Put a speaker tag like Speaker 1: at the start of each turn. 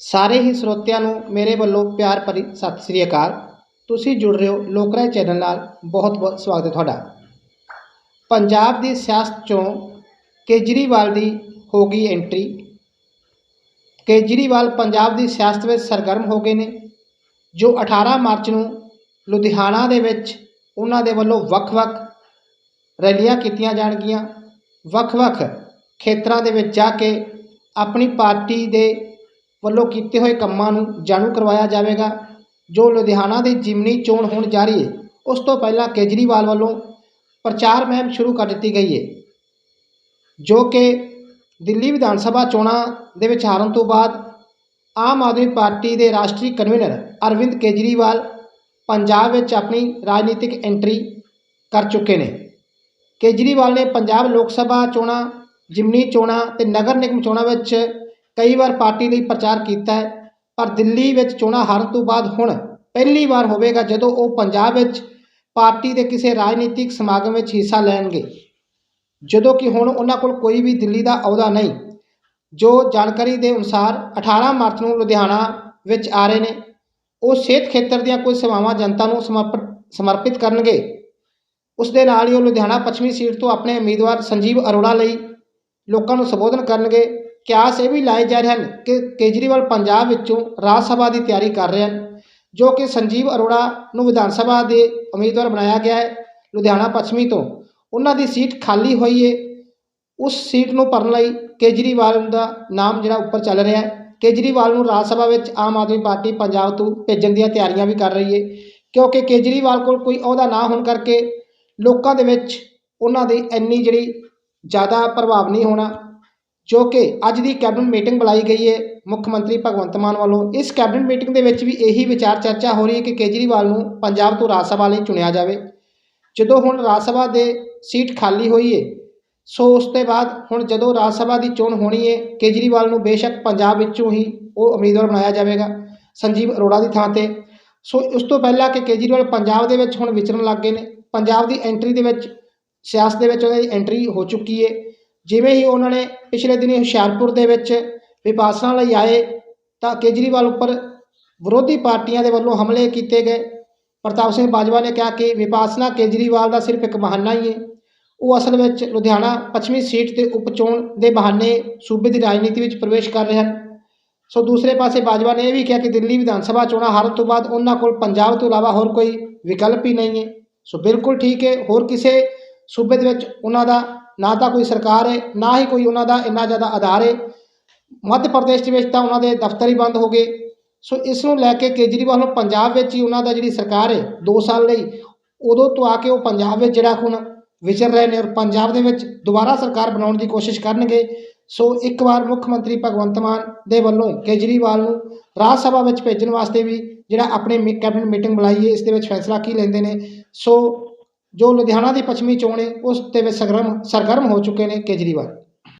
Speaker 1: ਸਾਰੇ ਹੀ ਸਰੋਤਿਆਂ ਨੂੰ ਮੇਰੇ ਵੱਲੋਂ ਪਿਆਰ ਭਰੀ ਸਤਿ ਸ੍ਰੀ ਅਕਾਲ। ਤੁਸੀਂ ਜੁੜ ਰਹੇ ਹੋ ਲੋਕਰਾਏ ਚੈਨਲ ਨਾਲ। ਬਹੁਤ ਬਹੁਤ ਸਵਾਗਤ ਹੈ ਤੁਹਾਡਾ। ਪੰਜਾਬ ਦੀ ਸਿਆਸਤ 'ਚੋਂ ਕੇਜਰੀਵਾਲ ਦੀ ਹੋ ਗਈ ਐਂਟਰੀ ਕੇਜਰੀਵਾਲ ਪੰਜਾਬ ਦੀ ਸਿਆਸਤ ਵਿੱਚ ਸਰਗਰਮ ਹੋ ਗਏ ਨੇ, ਜੋ 18 ਮਾਰਚ ਨੂੰ ਲੁਧਿਆਣਾ ਦੇ ਵਿੱਚ ਉਹਨਾਂ ਦੇ ਵੱਲੋਂ ਵੱਖ-ਵੱਖ ਰੈਲੀਆਂ ਕੀਤੀਆਂ ਜਾਣਗੀਆਂ। ਵੱਖ-ਵੱਖ ਖੇਤਰਾਂ ਦੇ ਵਿੱਚ ਜਾ ਕੇ ਆਪਣੀ ਪਾਰਟੀ ਦੇ ਵੱਲੋਂ ਕੀਤੇ ਹੋਏ ਕੰਮਾਂ ਨੂੰ ਜਾਣੂ ਕਰਵਾਇਆ ਜਾਵੇਗਾ। ਜੋ ਲੁਧਿਆਣਾ ਦੀ ਜਿਮਨੀ ਚੋਣ ਹੋਣ ਜਾ ਰਹੀ ਹੈ ਉਸ ਤੋਂ ਪਹਿਲਾਂ ਕੇਜਰੀਵਾਲ ਵੱਲੋਂ ਪ੍ਰਚਾਰ ਮੁਹਿੰਮ ਸ਼ੁਰੂ ਕਰ ਦਿੱਤੀ ਗਈ ਹੈ ਜੋ ਕਿ ਦਿੱਲੀ ਵਿਧਾਨ ਸਭਾ ਚੋਣਾਂ ਦੇ ਵਿੱਚ ਹਾਰਨ ਤੋਂ ਬਾਅਦ ਆਮ ਆਦਮੀ ਪਾਰਟੀ ਦੇ ਰਾਸ਼ਟਰੀ ਕਨਵੀਨਰ ਅਰਵਿੰਦ ਕੇਜਰੀਵਾਲ ਪੰਜਾਬ ਵਿੱਚ ਆਪਣੀ ਰਾਜਨੀਤਿਕ ਐਂਟਰੀ ਕਰ ਚੁੱਕੇ ਨੇ। ਕੇਜਰੀਵਾਲ ਨੇ ਪੰਜਾਬ ਲੋਕ ਸਭਾ ਚੋਣਾਂ, ਜਿਮਨੀ ਚੋਣਾਂ ਤੇ ਨਗਰ ਨਿਗਮ ਚੋਣਾਂ ਵਿੱਚ ਕਈ ਵਾਰ ਪਾਰਟੀ ਲਈ ਪ੍ਰਚਾਰ ਕੀਤਾ ਹੈ, ਪਰ ਦਿੱਲੀ ਵਿੱਚ ਚੋਣਾਂ ਹਾਰਨ ਤੋਂ ਬਾਅਦ ਹੁਣ ਪਹਿਲੀ ਵਾਰ ਹੋਵੇਗਾ ਜਦੋਂ ਉਹ ਪੰਜਾਬ ਵਿੱਚ ਪਾਰਟੀ ਦੇ ਕਿਸੇ ਰਾਜਨੀਤਿਕ ਸਮਾਗਮ ਵਿੱਚ ਹਿੱਸਾ ਲੈਣਗੇ। ਜਦੋਂ ਕਿ ਹੁਣ ਉਹਨਾਂ ਕੋਲ ਕੋਈ ਵੀ ਦਿੱਲੀ ਦਾ ਅਹੁਦਾ ਨਹੀਂ, ਜੋ ਜਾਣਕਾਰੀ ਦੇ ਅਨੁਸਾਰ 18 ਮਾਰਚ ਨੂੰ ਲੁਧਿਆਣਾ ਵਿੱਚ ਆ ਰਹੇ ਨੇ, ਉਹ ਸਿਹਤ ਖੇਤਰ ਦੀਆਂ ਕੁਝ ਸੇਵਾਵਾਂ ਜਨਤਾ ਨੂੰ ਸਮਰਪਿਤ ਸਮਰਪਿਤ ਕਰਨਗੇ। ਉਸ ਦੇ ਨਾਲ ਹੀ ਉਹ ਲੁਧਿਆਣਾ ਪੱਛਮੀ ਸੀਟ ਤੋਂ ਆਪਣੇ ਉਮੀਦਵਾਰ ਸੰਜੀਵ ਅਰੋੜਾ ਲਈ ਲੋਕਾਂ ਨੂੰ ਸੰਬੋਧਨ ਕਰਨਗੇ। ਕਿਆਸ ਇਹ ਵੀ ਲਾਏ ਜਾ ਰਹੇ ਹਨ ਕਿ ਕੇਜਰੀਵਾਲ ਪੰਜਾਬ ਵਿੱਚੋਂ ਰਾਜ ਸਭਾ ਦੀ ਤਿਆਰੀ ਕਰ ਰਹੇ ਹਨ, ਜੋ ਕਿ ਸੰਜੀਵ ਅਰੋੜਾ ਨੂੰ ਵਿਧਾਨ ਸਭਾ ਦੇ ਉਮੀਦਵਾਰ ਬਣਾਇਆ ਗਿਆ ਹੈ, ਲੁਧਿਆਣਾ ਪੱਛਮੀ ਤੋਂ। ਉਹਨਾਂ ਦੀ ਸੀਟ ਖਾਲੀ ਹੋਈ ਹੈ ਉਸ ਸੀਟ ਨੂੰ ਭਰਨ ਲਈ ਕੇਜਰੀਵਾਲ ਦਾ ਨਾਮ ਜਿਹੜਾ ਉੱਪਰ ਚੱਲ ਰਿਹਾ ਹੈ। ਕੇਜਰੀਵਾਲ ਨੂੰ ਰਾਜ ਸਭਾ ਵਿੱਚ ਆਮ ਆਦਮੀ ਪਾਰਟੀ ਪੰਜਾਬ ਤੋਂ ਭੇਜਣ ਦੀਆਂ ਤਿਆਰੀਆਂ ਵੀ ਕਰ ਰਹੀ ਹੈ ਕਿਉਂਕਿ ਕੇਜਰੀਵਾਲ ਕੋਲ ਕੋਈ ਅਹੁਦਾ ਨਾ ਹੋਣ ਕਰਕੇ ਲੋਕਾਂ ਦੇ ਵਿੱਚ ਉਹਨਾਂ ਦੀ ਇੰਨੀ ਜਿਹੜੀ ਜ਼ਿਆਦਾ ਪ੍ਰਭਾਵ ਨਹੀਂ ਹੋਣਾ ਜੋ ਕਿ ਅੱਜ ਦੀ ਕੈਬਨਿਟ ਮੀਟਿੰਗ ਬੁਲਾਈ ਗਈ ਹੈ ਮੁੱਖ ਮੰਤਰੀ ਭਗਵੰਤ ਮਾਨ ਵੱਲੋਂ। ਇਸ ਕੈਬਨਿਟ ਮੀਟਿੰਗ ਦੇ ਵਿੱਚ ਵੀ ਇਹੀ ਵਿਚਾਰ ਚਰਚਾ ਹੋ ਰਹੀ ਹੈ ਕਿ ਕੇਜਰੀਵਾਲ ਨੂੰ ਪੰਜਾਬ ਤੋਂ ਰਾਜ ਸਭਾ ਲਈ ਚੁਣਿਆ ਜਾਵੇ। ਜਦੋਂ ਹੁਣ ਰਾਜ ਸਭਾ ਦੇ ਸੀਟ ਖਾਲੀ ਹੋਈ ਹੈ ਸੋ ਉਸ ਤੋਂ ਬਾਅਦ ਹੁਣ ਜਦੋਂ ਰਾਜ ਸਭਾ ਦੀ ਚੋਣ ਹੋਣੀ ਹੈ ਕੇਜਰੀਵਾਲ ਨੂੰ ਬੇਸ਼ੱਕ ਪੰਜਾਬ ਵਿੱਚੋਂ ਹੀ ਉਹ ਉਮੀਦਵਾਰ ਬਣਾਇਆ ਜਾਵੇਗਾ, ਸੰਜੀਵ ਅਰੋੜਾ ਦੀ ਥਾਂ ਤੇ। ਸੋ ਉਸ ਤੋਂ ਪਹਿਲਾਂ ਕਿ ਕੇਜਰੀਵਾਲ ਪੰਜਾਬ ਦੇ ਵਿੱਚ ਹੁਣ ਵਿਚਰਨ ਲੱਗ ਗਏ ਨੇ, ਪੰਜਾਬ ਦੀ ਐਂਟਰੀ ਦੇ ਵਿੱਚ, ਸਿਆਸਤ ਦੇ ਵਿੱਚ ਉਹਨਾਂ ਦੀ ਐਂਟਰੀ ਹੋ ਚੁੱਕੀ ਹੈ ਜਿਵੇਂ ਹੀ ਉਹਨਾਂ ਨੇ ਪਿਛਲੇ ਦਿਨੀ ਹੁਸ਼ਿਆਰਪੁਰ ਦੇ ਵਿੱਚ ਵਿਪਾਸਨਾ ਲਈ ਆਏ, ਤਾਂ ਕੇਜਰੀਵਾਲ ਉੱਪਰ ਵਿਰੋਧੀ ਪਾਰਟੀਆਂ ਦੇ ਵੱਲੋਂ ਹਮਲੇ ਕੀਤੇ ਗਏ। ਪ੍ਰਤਾਪ ਸਿੰਘ ਬਾਜਵਾ ਨੇ ਕਿਹਾ ਕਿ ਵਿਪਾਸਨਾ ਕੇਜਰੀਵਾਲ ਦਾ ਸਿਰਫ ਇੱਕ ਬਹਾਨਾ ਹੀ ਹੈ। ਉਹ ਅਸਲ ਵਿੱਚ ਲੁਧਿਆਣਾ ਪੱਛਮੀ ਸੀਟ ਤੇ ਉਪਚੋਣ ਦੇ ਬਹਾਨੇ ਸੂਬੇ ਦੀ ਰਾਜਨੀਤੀ ਵਿੱਚ ਪ੍ਰਵੇਸ਼ ਕਰ ਰਹੇ ਹਨ। ਸੋ ਦੂਸਰੇ ਪਾਸੇ ਬਾਜਵਾ ਨੇ ਇਹ ਵੀ ਕਿਹਾ ਕਿ ਦਿੱਲੀ ਵਿਧਾਨ ਸਭਾ ਚੋਣਾਂ ਹਾਰਨ ਤੋਂ ਬਾਅਦ ਉਹਨਾਂ ਕੋਲ ਪੰਜਾਬ ਤੋਂ ਇਲਾਵਾ ਹੋਰ ਕੋਈ ਵਿਕਲਪ ਹੀ ਨਹੀਂ ਹੈ। ਸੋ ਬਿਲਕੁਲ ਠੀਕ ਹੈ, ਹੋਰ ਕਿਸੇ ਸੂਬੇ ਦੇ ਵਿੱਚ ਉਹਨਾਂ ਦਾ ਨਾ ਤਾਂ ਕੋਈ ਸਰਕਾਰ ਹੈ ਨਾ ਹੀ ਕੋਈ ਉਹਨਾਂ ਦਾ ਇੰਨਾ ਜ਼ਿਆਦਾ ਆਧਾਰ ਹੈ ਮੱਧ ਪ੍ਰਦੇਸ਼ ਦੇ ਵਿੱਚ ਤਾਂ ਉਹਨਾਂ ਦੇ ਦਫ਼ਤਰ ਹੀ ਬੰਦ ਹੋ ਗਏ। ਸੋ ਇਸ ਨੂੰ ਲੈ ਕੇ ਕੇਜਰੀਵਾਲ ਨੂੰ ਪੰਜਾਬ ਵਿੱਚ ਹੀ ਉਹਨਾਂ ਦਾ ਜਿਹੜੀ ਸਰਕਾਰ ਹੈ 2 ਸਾਲ ਲਈ, ਉਦੋਂ ਤੋਂ ਆ ਕੇ ਉਹ ਪੰਜਾਬ ਵਿੱਚ ਜਿਹੜਾ ਹੁਣ ਵਿਚਰ ਰਹੇ ਨੇ ਔਰ ਪੰਜਾਬ ਦੇ ਵਿੱਚ ਦੁਬਾਰਾ ਸਰਕਾਰ ਬਣਾਉਣ ਦੀ ਕੋਸ਼ਿਸ਼ ਕਰਨਗੇ। ਸੋ ਇੱਕ ਵਾਰ ਮੁੱਖ ਮੰਤਰੀ ਭਗਵੰਤ ਮਾਨ ਦੇ ਵੱਲੋਂ ਕੇਜਰੀਵਾਲ ਨੂੰ ਰਾਜ ਸਭਾ ਵਿੱਚ ਭੇਜਣ ਵਾਸਤੇ ਵੀ ਜਿਹੜਾ ਆਪਣੇ ਮੀ- ਕੈਬਨਿਟ ਮੀਟਿੰਗ ਬੁਲਾਈ ਹੈ ਇਸ ਦੇ ਵਿੱਚ ਫੈਸਲਾ ਕੀ ਲੈਂਦੇ ਨੇ। ਸੋ ਜੋ ਲੁਧਿਆਣਾ ਦੀ ਪੱਛਮੀ ਚੋਣ ਹੈ, ਉਸ ਦੇ ਵਿੱਚ ਸਰਗਰਮ ਸਰਗਰਮ ਹੋ ਚੁੱਕੇ ਨੇ ਕੇਜਰੀਵਾਲ।